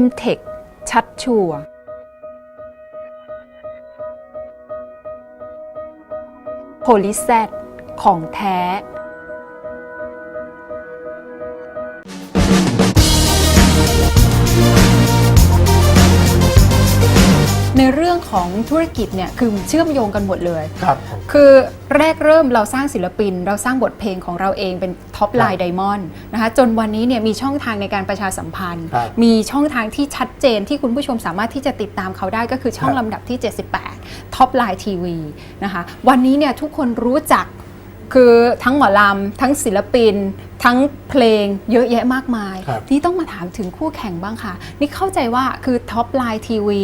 m t e c h ชัดชัวร์โพลิแซดของแท้ ของธุรกิจเนี่ยคือเชื่อมโยงกันหมดเลย ครับผม คือแรกเริ่มเราสร้างศิลปิน เราสร้างบทเพลงของเราเองเป็นท็อปไลน์ไดมอนด์นะคะจนวันนี้เนี่ยมีช่องทางในการประชาสัมพันธ์ ครับมีช่องทางที่ชัดเจนที่คุณผู้ชมสามารถที่จะติดตามเขาได้ก็คือช่องครับ ลำดับที่ 78ท็อปไลน์ทีวีนะคะวันนี้เนี่ยทุกคนรู้จัก คือทั้งหมอลำทั้งศิลปิน ทั้งเพลงเยอะแยะมากมาย ครับ นี่ต้องมาถามถึงคู่แข่งบ้างค่ะ นี่เข้าใจว่าคือท็อปไลน์ทีวี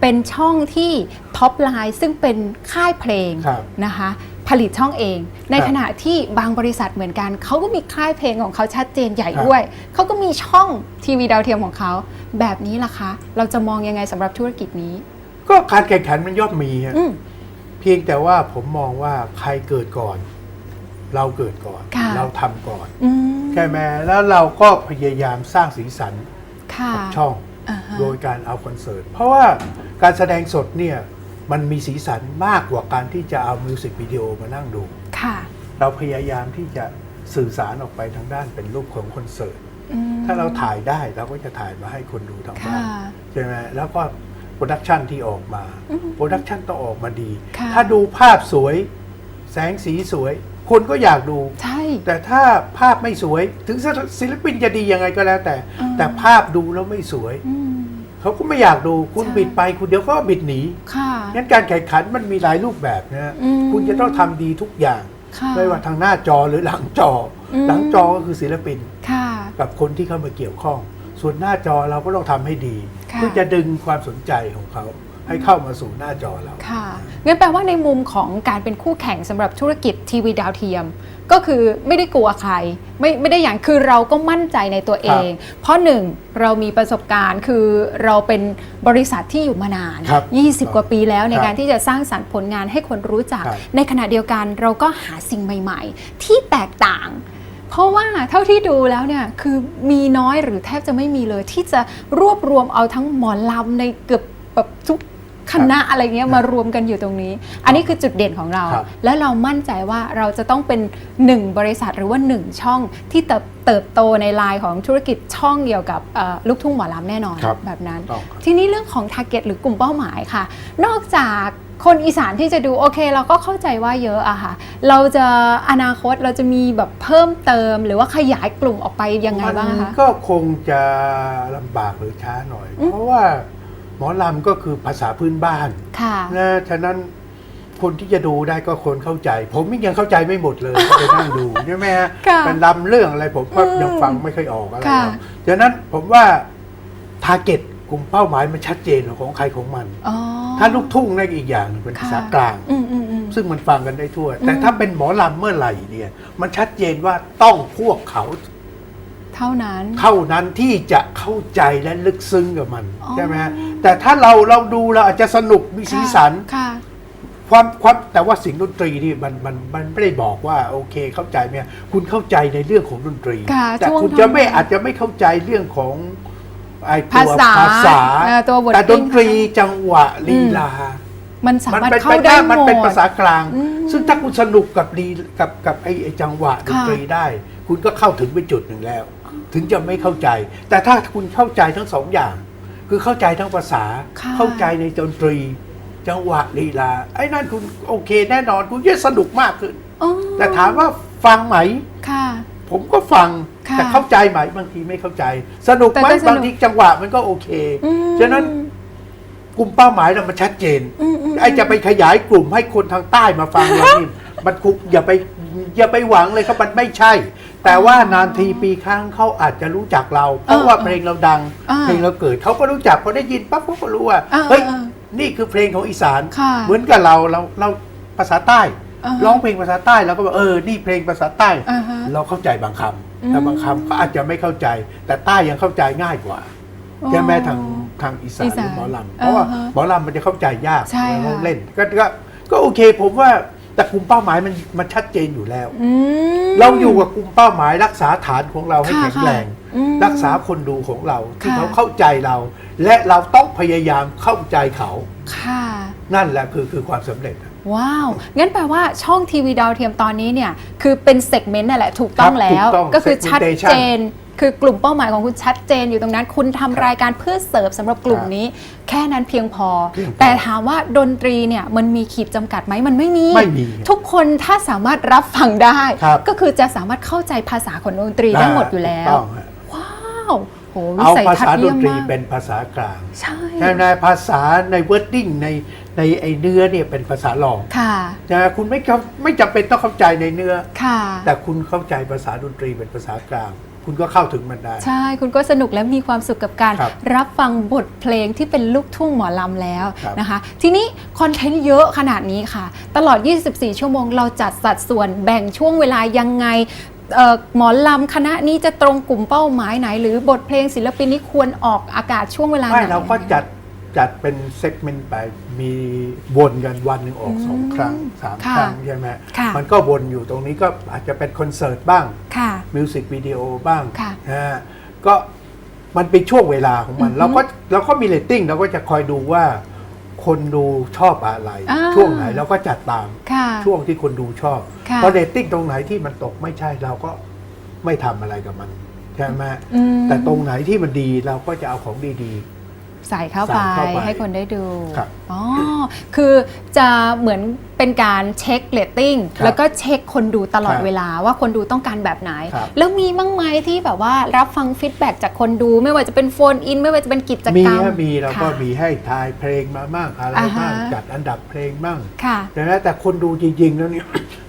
เป็นช่องที่ท็อปไลน์ซึ่งเป็นค่ายเพลงครับ นะคะ ผลิตช่องเอง ในครับขณะที่บางบริษัทเหมือนกันเขาก็มีค่ายเพลงของเขาชัดเจนใหญ่ครับ ด้วยเขาก็มีช่องทีวีดาวเทียมของเขาแบบนี้ล่ะคะเราจะมองยังไงสำหรับธุรกิจนี้ ก็การแข่งขันมันย่อมมีฮะอืม เพียงแต่ว่าผมมองว่าใครเกิดก่อน เราเกิดก่อน ค่ะ เราทำก่อน อืม ใช่ไหมแล้วเราก็พยายามสร้างสีสันค่ะกับช่อง อ่าฮะโดยการเอาคอนเสิร์ต เพราะว่าการแสดงสดเนี่ยมันมีสีสันมากกว่าการที่จะเอามิวสิกวิดีโอมานั่งดู ค่ะ เราพยายามที่จะสื่อสารออกไปทางด้านเป็นรูปของคอนเสิร์ต อืมถ้าเราถ่ายได้เราก็จะถ่ายมาให้คนดูทางบ้าค่ะ นใช่ไหมแล้วก็โปรดักชันที่ออกมา อืมโปรดักชันต้องออกมาดี ค่ะ ถ้าดูภาพสวย แสงสีสวย คนก็อยากดู ใช่ แต่ถ้าภาพไม่สวยถึงศิลปินจะดียังไงก็แล้วแต่อืมแต่ภาพดูแล้วไม่สวย อืม เขาก็ไม่อยากดูคุณใช่ บิดไปคุณเดี๋ยวก็บิดหนีค่ะ งั้นการแข่งขันมันมีหลายรูปแบบนะฮะอืม คุณจะต้องทำดีทุกอย่าง ค่ะ ไม่ว่าทางหน้าจอหรือหลังจออม หลังจอก็คือศิลปิน ค่ะ กับคนที่เข้ามาเกี่ยวข้อง ส่วนหน้าจอเราก็ต้องทำให้ดี ค่ะ เพื่อจะดึงความสนใจของเขา ให้เข้ามาสู่หน้าจอเรา ค่ะงั้นแปลว่าในมุมของการเป็นคู่แข่งสำหรับธุรกิจทีวีดาวเทียม ก็คือไม่ได้กลัวใคร ไม่ไม่ได้อย่างคือเราก็มั่นใจในตัวเอง เพราะหนึ่งเรามีประสบการณ์คือเราเป็นบริษัทที่อยู่มานาน ครับ20 กว่าปีแล้วในครับการที่จะสร้างสรรค์ผลงานให้คนรู้จัก ครับในขณะเดียวกันเราก็หาสิ่งใหม่ ๆ ที่แตกต่าง เพราะว่าเท่าที่ดูแล้วเนี่ยคือมีน้อยหรือแทบจะไม่มีเลย ที่จะรวบรวมเอาทั้งหมอลำในเกือบแบบทุก คณะอะไรเงี้ยครับมารวมกันอยู่ตรงนี้ อันนี้คือจุดเด่นของเรา ครับ แล้วเรามั่นใจว่าเราจะต้องเป็นหนึ่งบริษัทหรือว่าหนึ่งช่องที่เติบเติบโตในลายของธุรกิจช่องเกี่ยวกับเอ่อลูกทุ่งหมอลำแน่นอนครับแบบนั้น ต้องครับ ทีนี้เรื่องของ t a r g e t หรือกลุ่มเป้าหมายค่ะ นอกจากคนอีสานที่จะดูโอเค เราก็เข้าใจว่าเยอะอะค่ะ เราจะอนาคตเราจะมีแบบเพิ่มเติม หรือว่าขยายกลุ่มออกไปยังไงบ้างมัคะ ก็คงจะลำบากหรือช้าหน่อย อืม เพราะว่า หมอลำก็คือภาษาพื้นบ้านค่ะนะฉะนั้นคนที่จะดูได้ก็คนเข้าใจ ผมยังเข้าใจไม่หมดเลย ไปนั่งดูใช่ไหมฮะค่ะเป็นลำเรื่องอะไรผมก็อืมยังฟังไม่ค่อยออกอะไรค่ะหรอกฉะนั้นผมว่าทาร์เก็ตกลุ่มเป้าหมายมันชัดเจนของใครของมันอ๋อถ้าลูกทุ่งนั่นอีกอย่างหนึ่งเป็นภาษากลางอืมอืมอืมซึ่งมันฟังกันได้ทั่ว แต่อืมถ้าเป็นหมอลำเมื่อไหร่เนี่ย มันชัดเจนว่าต้องพวกเขา เท่านั้น เท่านั้นที่จะเข้าใจและลึกซึ้งกับมันอ๋อใช่ไหมฮะแต่ถ้าเราเราดูเราอาจจะสนุกมีสีสันค่ะความความแต่ว่าเสิ่งดนตรีนี่มันมันมันไม่ได้บอกว่าโอเคเข้าใจไหมคุณเข้าใจในเรื่องของดนตรีค่ะแต่ช่วงคุณจะไม่ทำงานอาจจะไม่เข้าใจเรื่องของไอ้ตัวภาษาภาษาเออตัวบทแต่ดนตรีเพลงจังหวะลีลา มันสามารถเป็นเข้าได้หมมันเป็นดภาษากลางอืมซึ่งถ้าคุณสนุกกับดีกับกับไอ้ไอ้จังหวะดนค่ะตรีได้ คุณก็เข้าถึงไปจุดหนึ่งแล้ว ถึงจะไม่เข้าใจ แต่ถ้าคุณเข้าใจทั้งสองอย่าง คือเข้าใจทั้งภาษาค่ะเข้าใจในดนตรี จังหวะลีลา ไอ้นั่นคุณโอเคแน่นอนคุณจะสนุกมากขึ้นอ๋อแต่ถามว่าฟังไหมค่ะผมก็ฟังค่ะแต่เข้าใจไหมบางทีไม่เข้าใจ สนุกไหมแต่ก็สนุกบางทีจังหวะมันก็โอเคอืมฉะนั้นกลุ่มเป้าหมายเรามันชัดเจนอืมอืมไอ้จะไปขยายกลุ่มให้คนทางใต้มาฟังเรานี่ มันคุกอย่าไปอย่าไปหวังเลยครับมันไม่ใช่ แต่ว่านานทีปีครั้งเขาอาจจะรู้จักเรา เพราะเออว่าเออเพลงเราดัง อ่าเพลงเราเกิดเขาก็รู้จักพอได้ยินปั๊บเขาก็รู้ว่าอ่าเฮ้ยอ่านี่คือเพลงของอีสานค่ะเหมือนกับเราเราเราภาษาใต้ อ่าฮะร้องเพลงภาษาใต้เราก็บอกเออนี่เพลงภาษาใต้ อ่าฮะเราเข้าใจบางคำอืมแต่บางคำก็อาจจะไม่เข้าใจ แต่ใต้ยังเข้าใจง่ายกว่าอ๋อใช่ไหมทางทางอีสานอีหสานรือหมอลำเพราะว่าอ่าฮะหมอลำมันจะเข้าใจยากใช่เวลาค่ะเราเล่นก็ก็ก็โอเคผมว่า แต่กลุ่มเป้าหมายมันมันชัดเจนอยู่แล้ว อืม เราอยู่กับกลุ่มเป้าหมายรักษาฐานของเราให้ค่ะแข็งแรง ค่ะอืมรักษาคนดูของเราที่ค่ะ เขาเข้าใจเรา และเราต้องพยายามเข้าใจเขา ค่ะ นั่นแหละคือคือความสำเร็จ ว้าว งั้นแปลว่าช่องทีวีดาวเทียมตอนนี้เนี่ย คือเป็นเซกเมนต์นั่นแหละถูกต้องครับแล้ว ถูกต้องก็คือชัด segmentation เจน คือกลุ่มเป้าหมายของคุณชัดเจนอยู่ตรงนั้น คุณทำครับรายการเพื่อเสิร์ฟสำหรับกลุ่มครับนี้ แค่นั้นเพียงพอ เพียงพอแต่ถามว่าดนตรีเนี่ยมันมีขีดจำกัดไหมมันไม่มี ไม่มีทุกคนถ้าสามารถรับฟังได้ ครับก็คือจะสามารถเข้าใจภาษาของดนตรีได้หมดอยู่แล้ว ถูกต้องฮะว้าวโหวิเอาสัยภาทัศษาน์ดเยี่ยนมตรีมากเป็นภาษากลางใช่ใช่ไหมภาษาในเวิร์ดดิ้งในในไอเนื้อเนี่ยเป็นภาษารองค่ะนะคุณไม่เข้าไม่จำเป็นต้องเข้าใจในเนื้อ ค่ะ แต่คุณเข้าใจภาษาดนตรีเป็นภาษากลาง คุณก็เข้าถึงมันได้ ใช่ คุณก็สนุกและมีความสุขกับการครับรับฟังบทเพลงที่เป็นลูกทุ่งหมอลำแล้วครับ นะคะ ทีนี้คอนเทนต์เยอะขนาดนี้ค่ะ ตลอด 24 ชั่วโมงเราจัดสัดส่วนแบ่งช่วงเวลายังไงเอ่อหมอลำคณะนี้จะตรงกลุ่มเป้าหมายไหน หรือบทเพลงศิลปินนี้ควรออกอากาศช่วงเวลาไหนไม่เราก็จัด จัดเป็นเซกเมนต์ไปมีวนกันวันหนึ่งออกสองครั้งสามค่ะครั้งใช่ไหมค่ะมันก็วนอยู่ตรงนี้ก็อาจจะเป็นคอนเสิร์ตบ้างค่ะมิวสิกวิดีโอบ้างค่ะนะฮะก็มันเป็นช่วงเวลาของมันอือฮึเราก็เราก็มีเรตติ้งเราก็จะคอยดูว่าคนดูชอบอะไรอ่าช่วงไหนเราก็จัดตามค่ะช่วงที่คนดูชอบค่ะพอเรตติ้งตรงไหนที่มันตกไม่ใช่เราก็ไม่ทำอะไรกับมันใช่ไหมอืมแต่ตรงไหนที่มันดีเราก็จะเอาของดี ใส่เข้าใส่ไปเข้าไปให้คนได้ดู ครับอ๋อ คือจะเหมือนเป็นการเช็คเรตติ้งครับแล้วก็เช็คคนดูตลอดครับเวลาว่าคนดูต้องการแบบไหน ครับแล้วมีบ้างไหมที่แบบว่ารับฟังฟีดแบ็จากคนดูไม่ว่าจะเป็นโฟนอิน ไม่ว่าจะเป็นกิจๆมีกรรมฮะมีเราก็ค่ะ มีให้ทายเพลงมาบ้างอะไรอ่าฮะ บ้างจัดอันดับเพลงบ้างค่ะ แต่นะแต่คนดูจริงๆแล้วเนี่ย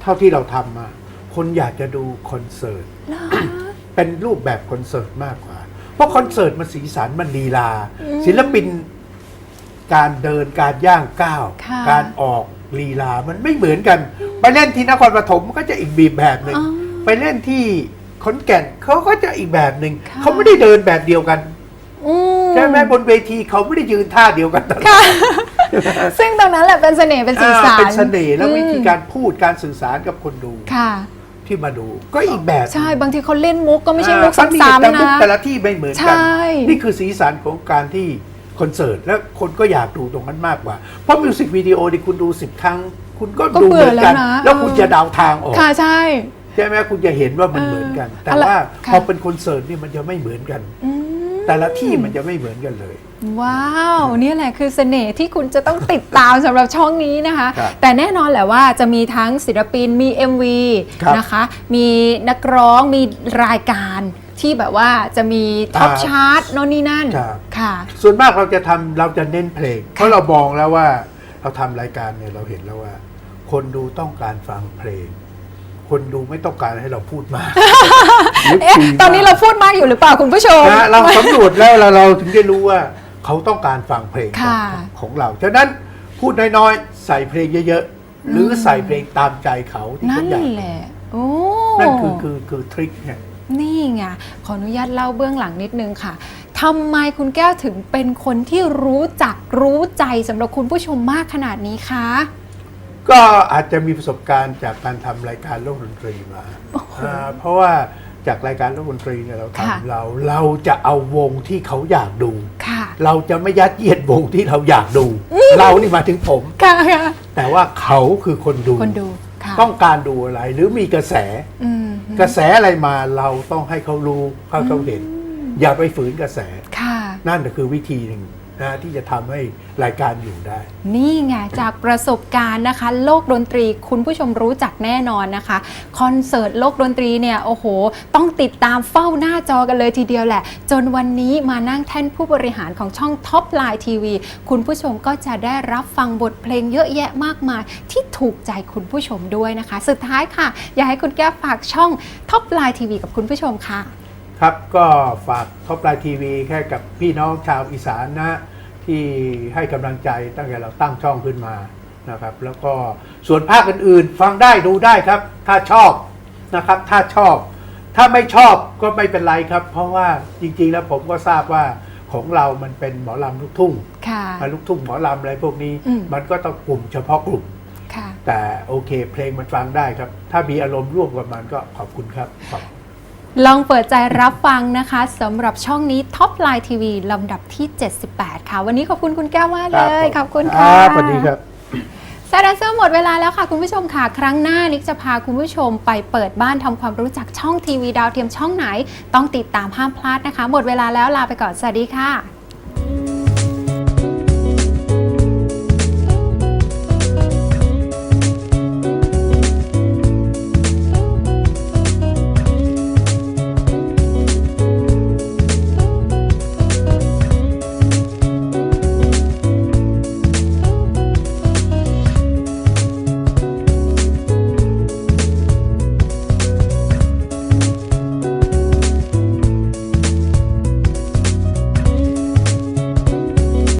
เท่าที่เราทำมา คนอยากจะดูคอนเสิร์ตเหรอเป็นรูปแบบคอนเสิร์ตมากกว่าเพ ราะคอนเสิร์ตมันสีสันมันลีลาอืมศิลปินการเดินการย่างก้าว ค่ะ การออกลีลามันไม่เหมือนกัน ไปเล่นที่นครปฐมมันก็จะอีกบีบแบบหนึ่ง อ๋อ ไปเล่นที่ขอนแก่นเขาก็จะอีกแบบหนึ่งค่ะ เขาไม่ได้เดินแบบเดียวกันอืมใช่ไหมบนเวทีเขาไม่ได้ยืนท่าเดียวกันตลอดค่ะ ซึ่งตรงนั้นแหละเป็นเสน่ห์เป็นสีสันอ่าเป็นเสน่ห์แล้วอืมวิธีการพูดการสื่อสารกับคนดู ค่ะ ที่มาดู ก็อีกแบบหนึ่งใช่บางทีเขาเล่นมุกก็ไม่ใช่มุกอ่าซ้ำแต่ๆมุกนะแต่ละที่ไม่เหมือนกัใช่นี่คือสีสันของการที่คอนเสิร์ตแล้วคนก็อยากดูตรงนั้นมากกว่า เพราะมิวสิกวิดีโอที่คุณดูสิบครั้ง คุณก็ก็ดูเบื่เหอมือนกันแล้วนะแล้วคุณจะเดาทางออกค่ะใช่ใช่ไหมคุณจะเห็นว่ามันเออเหมือนกัน แต่อะไรว่าค่ะพอเป็นคอนเสิร์ตนี่มันจะไม่เหมือนกันอืม แต่ละที่มันจะไม่เหมือนกันเลย ว้าวนี่แหละคือเสน่ห์ที่คุณจะต้องติดตามสำหรับช่องนี้นะคะ ครับแต่แน่นอนแหละว่าจะมีทั้งศิลปินมี MV ครับนะคะ มีนักร้องมีรายการที่แบบว่าจะมีท็อปอ่าชาร์ตโน่นนี่นั่นครับ ค่ะ ส่วนมากเราจะทำเราจะเน้นเพลง เพราะเรามองแล้วว่าเราทำรายการเนี่ยเราเห็นแล้วว่า คนดูต้องการฟังเพลง คนดูไม่ต้องการให้เราพูดมากหรือเอ๊ะคุยมกตอนนี้เราพูดมากอยู่หรือเปล่าคุณผู้ชม นะเราสำรวจแล้วเราเราถึงได้รู้ว่า เขาต้องการฟังเพลงค่ะของเราฉะนั้นพูดน้อยๆ ใส่เพลงเยอะๆ หรือใส่เพลงตามใจเขาที่นั่เขานอยากแหละโอ้นั่นคือคือคือทริคเนี่ย นี่ไงขออนุญาตเล่าเบื้องหลังนิดนึงค่ะทำไมคุณแก้วถึงเป็นคนที่รู้จักรู้ใจสำหรับคุณผู้ชมมากขนาดนี้คะ ก็อาจจะมีประสบการณ์จากการทำรายการโลกดนตรีมาอ่าเพราะว่าจากรายการโลกดนตรีเนี่ยเราค่ะ ทำเราเราจะเอาวงที่เขาอยากดู ค่ะ เราจะไม่ยัดเยียดวงที่เราอยากดู เรานี่หมายถึงผม ค่ะค่ะแต่ว่าเขาคือคนดู คนดูค่ะต้องการดูอะไรหรือมีกระแส อืมกระแสอะไรมาเราต้องให้เขารู้ให้เขาเห็น อย่าไปฝืนกระแส ค่ะ นั่นคือวิธีหนึ่ง นะที่จะทำให้รายการอยู่ได้ นี่ไงจากประสบการณ์นะคะ โลกดนตรีคุณผู้ชมรู้จักแน่นอนนะคะ คอนเสิร์ตโลกดนตรีเนี่ยโอ้โห ต้องติดตามเฝ้าหน้าจอกันเลยทีเดียวแหละ จนวันนี้มานั่งแท่นผู้บริหารของช่องท็อปไลน์ทีวีคุณผู้ชมก็จะได้รับฟังบทเพลงเยอะแยะมากมาย ที่ถูกใจคุณผู้ชมด้วยนะคะ สุดท้ายค่ะ อยากให้คุณแก้วฝากช่องท็อปไลน์ทีวีกับคุณผู้ชมค่ะ ครับก็ฝากท็อปไลน์ทีวีแค่กับพี่น้องชาวอีสานนะ ที่ให้กำลังใจตั้งแต่เราตั้งช่องขึ้นมานะครับ แล้วก็ส่วนภาคอื่นๆ ฟังได้ดูได้ครับ ถ้าชอบนะครับ ถ้าชอบ ถ้าไม่ชอบก็ไม่เป็นไรครับ เพราะว่าจริงๆแล้วผมก็ทราบว่าของเรามันเป็นหมอลำลูกทุ่งค่ะ ลูกทุ่งหมอลำอะไรพวกนี้ อืม มันก็ต้องกลุ่มเฉพาะกลุ่ม ค่ะ แต่โอเค เพลงมันฟังได้ครับ ถ้ามีอารมณ์ร่วมกับมันก็ขอบคุณครับขอบ ลองเปิดใจรับฟังนะคะสำหรับช่องนี้ Top Line TV ลำดับที่ 78 ค่ะ วันนี้ขอบคุณคุณแก้วมากเลย ขอบคุณค่ะสวัสดีครับซาดาเซอร์หมดเวลาแล้วค่ะ คุณผู้ชมค่ะ ครั้งหน้านิกจะพาคุณผู้ชมไปเปิดบ้านทำความรู้จักช่องทีวีดาวเทียมช่องไหน ต้องติดตามห้ามพลาดนะคะ หมดเวลาแล้วลาไปก่อน สวัสดีค่ะ